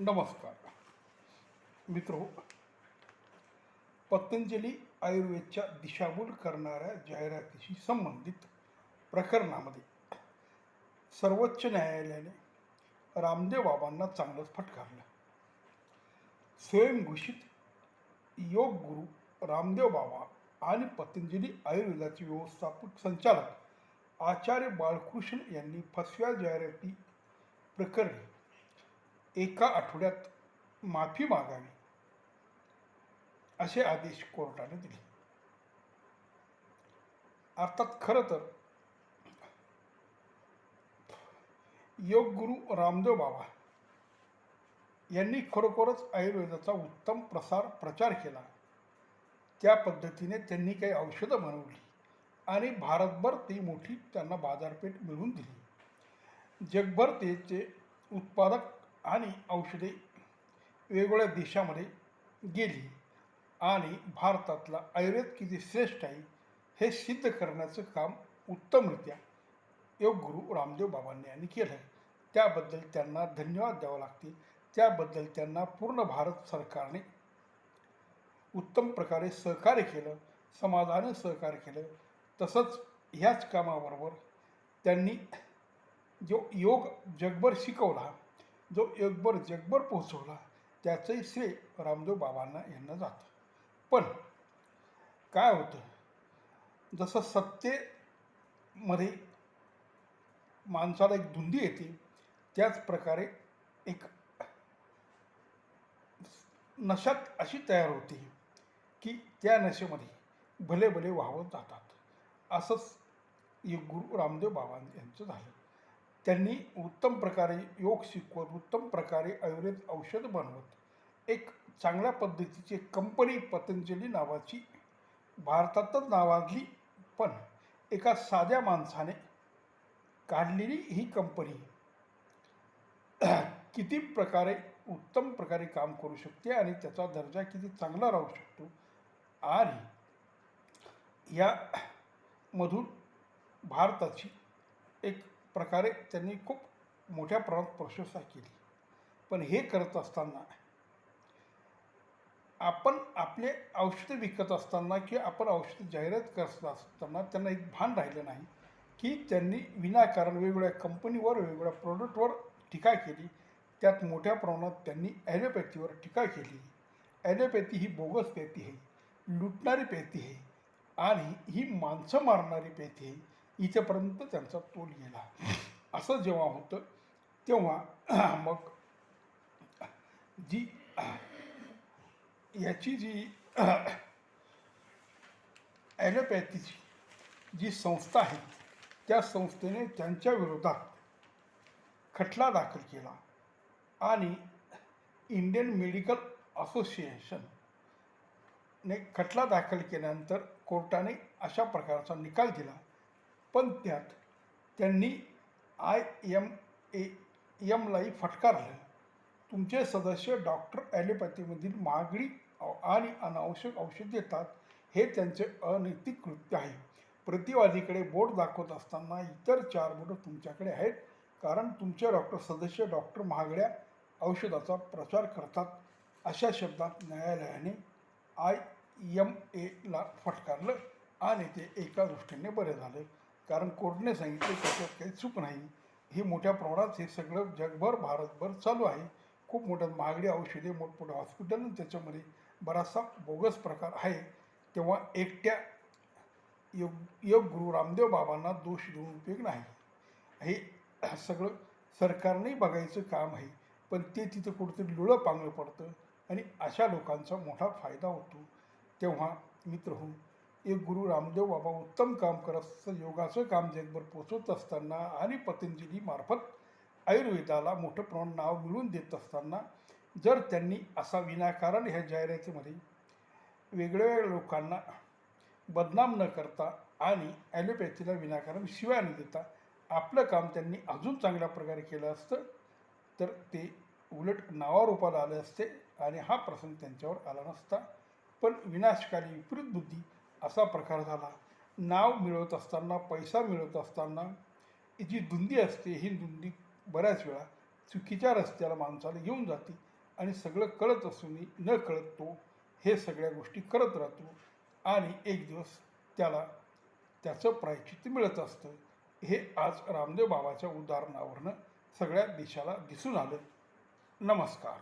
नमस्कार. मित्रो पतंजली आयुर्वेदच्या दिशाभूल करणाऱ्या जाहिरातीशी संबंधित प्रकरणामध्ये सर्वोच्च न्यायालयाने रामदेव बाबांना चांगलंच फटकारलं स्वयंघोषित योग गुरु रामदेव बाबा आणि पतंजली आयुर्वेदाचे व्यवस्थापक संचालक आचार्य बाळकृष्ण यांनी फसव्या जाहिराती प्रकरणी एका आठवड्यात माफी मागावी असे आदेश कोर्टाने दिले. अर्थात खरं तर योग गुरु रामदेव बाबा यांनी खरोखरच आयुर्वेदाचा उत्तम प्रसार प्रचार केला. त्या पद्धतीने त्यांनी काही औषधं बनवली आणि भारतभर ती मोठी त्यांना बाजारपेठ मिळवून दिली. जगभर त्याचे उत्पादक आणि औषधे वेगवेगळ्या देशामध्ये गेली. आणि भारतातला आयुर्वेद किती श्रेष्ठ आहे हे सिद्ध करण्याचं काम उत्तमरित्या योग गुरु रामदेव बाबांनी यांनी केलं आहे. त्याबद्दल त्यांना धन्यवाद द्यावं लागतील. त्याबद्दल त्यांना पूर्ण भारत सरकारने उत्तम प्रकारे सहकार्य केलं समाजाने सहकार्य केलं. तसंच ह्याच कामाबरोबर त्यांनी जो योग जगभर शिकवला जो योगभर जगभर पोहोचवला त्याचंही श्रेय रामदेव बाबांना यांना जातं. पण काय होतं? जसं सत्तेमध्ये माणसाला एक धुंदी येते त्याच प्रकारे एक नशात अशी तयार होते की त्या नशेमध्ये भले भले वाहवत जातात. असंच योग गुरु रामदेव बाबा यांचं झालं. त्यांनी उत्तम प्रकारे योग शिकवत उत्तम प्रकारे आयुर्वेद औषध बनवत. एक चांगल्या पद्धतीची कंपनी पतंजली नावाची भारतातच नावाजली पण एका साध्या माणसाने काढलेली ही कंपनी किती प्रकारे उत्तम प्रकारे काम करू शकते आणि त्याचा दर्जा किती चांगला राहू शकतो आणि या मधून भारताची एक प्रकारे त्यांनी खूप मोठ्या प्रमाणात प्रशंसा केली. पण हे करत असताना आपण आपले औषधं विकत असताना किंवा आपण औषध जाहिरात करत असताना त्यांना एक भान राहिलं नाही की त्यांनी विनाकारण वेगवेगळ्या कंपनीवर वेगवेगळ्या प्रोडक्टवर टीका केली. त्यात मोठ्या प्रमाणात त्यांनी ॲलोपॅथीवर टीका केली. ॲलोपॅथी ही बोगस पॅथी आहे लुटणारी पॅथी आहे आणि ही माणसं मारणारी पॅथी आहे. इथेपर्यंत त्यांचा तोल गेला. असं जेव्हा होतं तेव्हा मग जी याची जी ॲलोपॅथीची जी संस्था आहे त्या संस्थेने त्यांच्या विरोधात खटला दाखल केला आणि इंडियन मेडिकल असोसिएशनने खटला दाखल केल्यानंतर कोर्टाने अशा प्रकारचा निकाल दिला. पण त्यात त्यांनी आय एम ए एमलाही फटकारलं तुमचे सदस्य डॉक्टर ॲलोपॅथीमधील महागडी आणि अनावश्यक औषध देतात हे त्यांचे अनैतिक कृत्य आहे. प्रतिवादीकडे बोट दाखवत असताना इतर चार बोटं तुमच्याकडे आहेत कारण तुमचे डॉक्टर सदस्य डॉक्टर महागड्या औषधाचा प्रचार करतात अशा शब्दात न्यायालयाने आय एम एला फटकारलं आणि ते एका दृष्टीने बरे झाले. कारण कोर्टने सांगितले त्याच्यात काही चूक नाही. हे मोठ्या प्रमाणात हे सगळं जगभर भारतभर चालू आहे. खूप मोठ्या महागडी औषधे मोठमोठे हॉस्पिटल त्याच्यामध्ये बराचसा बोगस प्रकार आहे. तेव्हा एकट्या योग योग गुरु रामदेव बाबांना दोष देऊन उपयोग नाही. हे सगळं सरकारने बघायचं काम आहे. पण ते तिथं कुठंतरी लुळं पांगलं पडतं आणि अशा लोकांचा मोठा फायदा होतो. तेव्हा मित्र हो एक गुरु रामदेव बाबा उत्तम काम करत असतं योगाचं काम जगभर पोचवत असताना आणि पतंजलीमार्फत आयुर्वेदाला मोठं प्रमाण नाव मिळवून देत असताना जर त्यांनी असा विनाकारण ह्या जाहिरातीमध्ये वेगवेगळ्या लोकांना बदनाम न करता आणि ॲलोपॅथीला विनाकारण शिवाय न देता आपलं काम त्यांनी अजून चांगल्या प्रकारे केलं असतं तर ते उलट नावारूपाला आले असते आणि हा प्रसंग त्यांच्यावर आला नसता. पण विनाशकारी विपरीत बुद्धी असा प्रकार झाला. नाव मिळवत असताना पैसा मिळवत असताना जी धुंदी असते ही धुंदी बऱ्याच वेळा चुकीच्या रस्त्याला माणसाला घेऊन जाते आणि सगळं कळत असूनही न कळत तो हे सगळ्या गोष्टी करत राहतो आणि एक दिवस त्याला त्याचं प्रायचित्त मिळत असतं. हे आज रामदेव बाबाच्या उदाहरणावरनं सगळ्या देशाला दिसून आलं. नमस्कार.